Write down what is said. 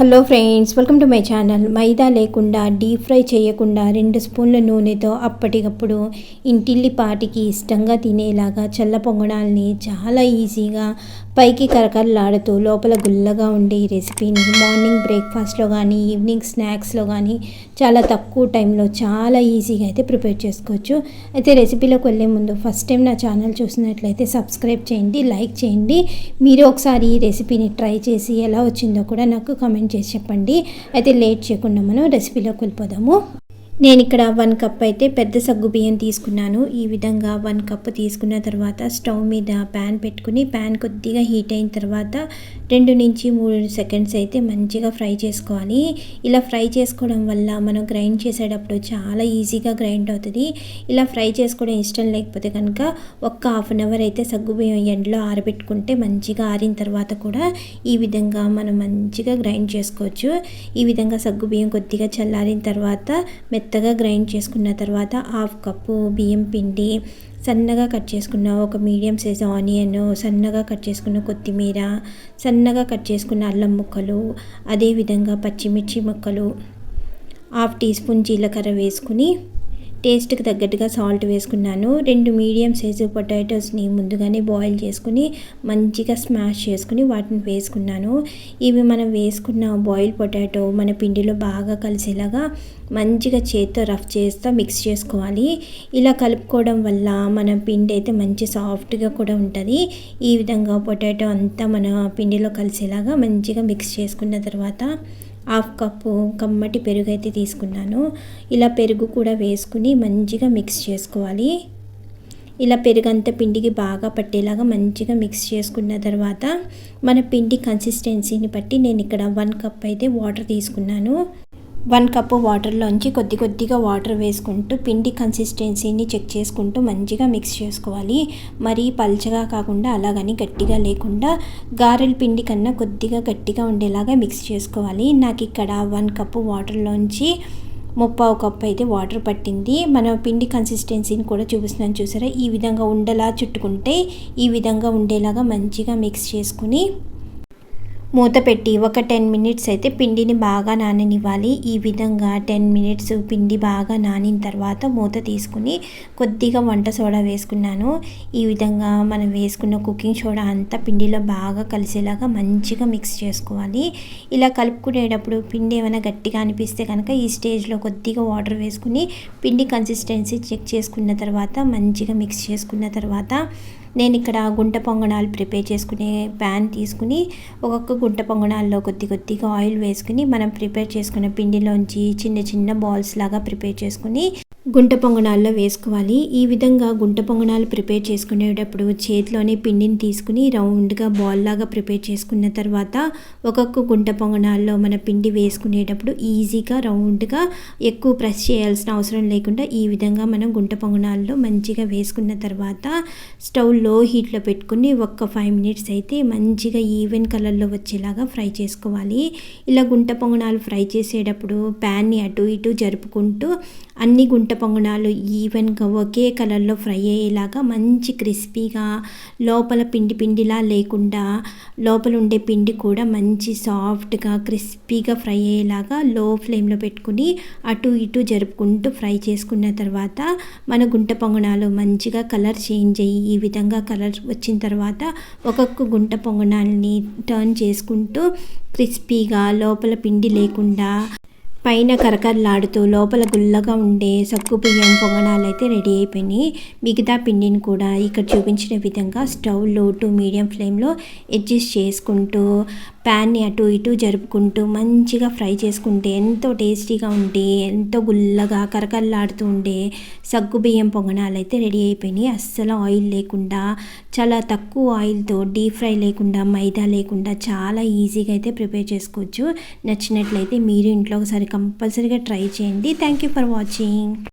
Hello friends welcome to my channel maida లేకుండా deep fry చేయకుండా రెండు స్పూన్ల నూనెతో అప్పటికప్పుడు ఇంటిల్లి పాటికి ఇష్టంగా తినేలాగా చల్ల పొంగడాల్ని చాలా ఈజీగా పైకి కరకరలాడుతూ లోపల గుల్లగా ఉండే ఈ రెసిపీని మార్నింగ్ బ్రేక్ఫాస్ట్లో కానీ ఈవినింగ్ స్నాక్స్లో కానీ చాలా తక్కువ టైంలో చాలా ఈజీగా అయితే ప్రిపేర్ చేసుకోవచ్చు. అయితే రెసిపీలోకి వెళ్ళే ముందు ఫస్ట్ టైం నా ఛానల్ చూసినట్లయితే సబ్స్క్రైబ్ చేయండి లైక్ చేయండి. మీరు ఒకసారి ఈ రెసిపీని ట్రై చేసి ఎలా వచ్చిందో కూడా నాకు కమెంట్ చేసి చెప్పండి. అయితే లేట్ చేయకుండా మనం రెసిపీలోకి వెళ్ళిపోదాము. నేను ఇక్కడ వన్ కప్ అయితే పెద్ద సగ్గు బియ్యం తీసుకున్నాను. ఈ విధంగా వన్ కప్ తీసుకున్న తర్వాత స్టవ్ మీద ప్యాన్ పెట్టుకుని ప్యాన్ కొద్దిగా హీట్ అయిన తర్వాత రెండు నుంచి మూడు సెకండ్స్ అయితే మంచిగా ఫ్రై చేసుకోవాలి. ఇలా ఫ్రై చేసుకోవడం వల్ల మనం గ్రైండ్ చేసేటప్పుడు చాలా ఈజీగా గ్రైండ్ అవుతుంది. ఇలా ఫ్రై చేసుకోవడం ఇష్టం లేకపోతే కనుక ఒక్క హాఫ్ అన్ అవర్ అయితే సగ్గు బియ్యం ఎండలో ఆరబెట్టుకుంటే మంచిగా ఆరిన తర్వాత కూడా ఈ విధంగా మనం మంచిగా గ్రైండ్ చేసుకోవచ్చు. ఈ విధంగా సగ్గు బియ్యం కొద్దిగా చల్లారిన తర్వాత మెత్త మెత్తగా గ్రైండ్ చేసుకున్న తర్వాత హాఫ్ కప్పు బియ్యం పిండి సన్నగా కట్ చేసుకున్న ఒక మీడియం సైజ్ ఆనియన్ సన్నగా కట్ చేసుకున్న కొత్తిమీర సన్నగా కట్ చేసుకున్న అల్లం ముక్కలు అదేవిధంగా పచ్చిమిర్చి ముక్కలు హాఫ్ టీ స్పూన్ జీలకర్ర వేసుకుని టేస్ట్కి తగ్గట్టుగా సాల్ట్ వేసుకున్నాను. రెండు మీడియం సైజు పొటాటోస్ని ముందుగానే బాయిల్ చేసుకుని మంచిగా స్మాష్ చేసుకుని వాటిని వేసుకున్నాను. ఇవి మనం వేసుకున్న బాయిల్ పొటాటో మన పిండిలో బాగా కలిసేలాగా మంచిగా చేత్తో రఫ్ చేస్తూ మిక్స్ చేసుకోవాలి. ఇలా కలుపుకోవడం వల్ల మన పిండి అయితే మంచి సాఫ్ట్గా కూడా ఉంటుంది. ఈ విధంగా పొటాటో అంతా మన పిండిలో కలిసేలాగా మంచిగా మిక్స్ చేసుకున్న తర్వాత హాఫ్ కప్పు కమ్మటి పెరుగు అయితే తీసుకున్నాను. ఇలా పెరుగు కూడా వేసుకుని మంచిగా మిక్స్ చేసుకోవాలి. ఇలా పెరుగంతా పిండికి బాగా పట్టేలాగా మంచిగా మిక్స్ చేసుకున్న తర్వాత మన పిండి కన్సిస్టెన్సీని బట్టి నేను ఇక్కడ వన్ కప్ అయితే వాటర్ తీసుకున్నాను. వన్ కప్పు వాటర్లోంచి కొద్ది కొద్దిగా వాటర్ వేసుకుంటూ పిండి కన్సిస్టెన్సీని చెక్ చేసుకుంటూ మంచిగా మిక్స్ చేసుకోవాలి. మరీ పల్చగా కాకుండా అలాగని గట్టిగా లేకుండా గారెల పిండి కన్నా కొద్దిగా గట్టిగా ఉండేలాగా మిక్స్ చేసుకోవాలి. నాకు ఇక్కడ వన్ కప్పు వాటర్లోంచి ముప్పావు కప్పు అయితే వాటర్ పట్టింది. మనం పిండి కన్సిస్టెన్సీని కూడా చూపిస్తున్నాను చూసారా? ఈ విధంగా ఉండలా చుట్టుకుంటే ఈ విధంగా ఉండేలాగా మంచిగా మిక్స్ చేసుకుని మూత పెట్టి ఒక టెన్ మినిట్స్ అయితే పిండిని బాగా నాననివ్వాలి. ఈ విధంగా టెన్ మినిట్స్ పిండి బాగా నానిన తర్వాత మూత తీసుకుని కొద్దిగా వంట సోడా వేసుకున్నాను. ఈ విధంగా మనం వేసుకున్న కుకింగ్ సోడా అంతా పిండిలో బాగా కలిసేలాగా మంచిగా మిక్స్ చేసుకోవాలి. ఇలా కలుపుకునేటప్పుడు పిండి ఏమైనా గట్టిగా అనిపిస్తే కనుక ఈ స్టేజ్లో కొద్దిగా వాటర్ వేసుకుని పిండి కన్సిస్టెన్సీ చెక్ చేసుకున్న తర్వాత మంచిగా మిక్స్ చేసుకున్న తర్వాత నేను ఇక్కడ గుంట పొంగనాలు ప్రిపేర్ చేసుకునే ప్యాన్ తీసుకుని ఒక్కొక్క గుంట పొంగనాల్లో కొద్ది కొద్దిగా ఆయిల్ వేసుకుని మనం ప్రిపేర్ చేసుకున్న పిండిలోంచి చిన్న చిన్న బాల్స్ లాగా ప్రిపేర్ చేసుకుని గుంట పొంగనాల్లో వేసుకోవాలి. ఈ విధంగా గుంట పొంగనాలు ప్రిపేర్ చేసుకునేటప్పుడు చేతిలోనే పిండిని తీసుకుని రౌండ్గా బాల్ లాగా ప్రిపేర్ చేసుకున్న తర్వాత ఒక్కొక్క గుంట పొంగనాల్లో మన పిండి వేసుకునేటప్పుడు ఈజీగా రౌండ్గా ఎక్కువ ప్రెస్ చేయాల్సిన అవసరం లేకుండా ఈ విధంగా మనం గుంట పొంగనాల్లో మంచిగా వేసుకున్న తర్వాత స్టవ్ లో హీట్లో పెట్టుకుని ఒక్క ఫైవ్ మినిట్స్ అయితే మంచిగా ఈవెన్ కలర్లో వచ్చేలాగా ఫ్రై చేసుకోవాలి. ఇలా గుంట పొంగనాలు ఫ్రై చేసేటప్పుడు ప్యాన్ని అటు ఇటు జరుపుకుంటూ అన్ని గుంట పొంగనాలు ఈవెన్గా ఒకే కలర్లో ఫ్రై అయ్యేలాగా మంచి క్రిస్పీగా లోపల పిండి పిండిలా లేకుండా లోపల ఉండే పిండి కూడా మంచి సాఫ్ట్గా క్రిస్పీగా ఫ్రై అయ్యేలాగా లో ఫ్లేమ్లో పెట్టుకుని అటు ఇటు జరుపుకుంటూ ఫ్రై చేసుకున్న తర్వాత మన గుంట పొంగనాలు మంచిగా కలర్ చేంజ్ అయ్యి ఈ విధంగా కలర్ వచ్చిన తర్వాత ఒక్కొక్క గుంట పొంగనాల్ని టర్న్ చేసుకుంటూ క్రిస్పీగా లోపల పిండి లేకుండా పైన కరకరలాడుతూ లోపల గుల్లగా ఉండే సగ్గు బియ్యం పొంగనాలు అయితే రెడీ అయిపోయినాయి. మిగతా పిండిని కూడా ఇక్కడ చూపించిన విధంగా స్టవ్లో టు మీడియం ఫ్లేమ్లో అడ్జస్ట్ చేసుకుంటూ ప్యాన్ని అటు ఇటు జరుపుకుంటూ మంచిగా ఫ్రై చేసుకుంటే ఎంతో టేస్టీగా ఉంటే ఎంతో గుల్లగా కరకరలాడుతూ ఉండే సగ్గు బియ్యం పొంగనాలు అయితే రెడీ అయిపోయినాయి. అస్సలు ఆయిల్ లేకుండా చాలా తక్కువ ఆయిల్తో డీప్ ఫ్రై లేకుండా మైదా లేకుండా చాలా ఈజీగా అయితే ప్రిపేర్ చేసుకోవచ్చు. నచ్చినట్లయితే మీరు ఇంట్లో ఒకసారి కంపల్సరీగా ట్రై చేయండి. Thank you for watching.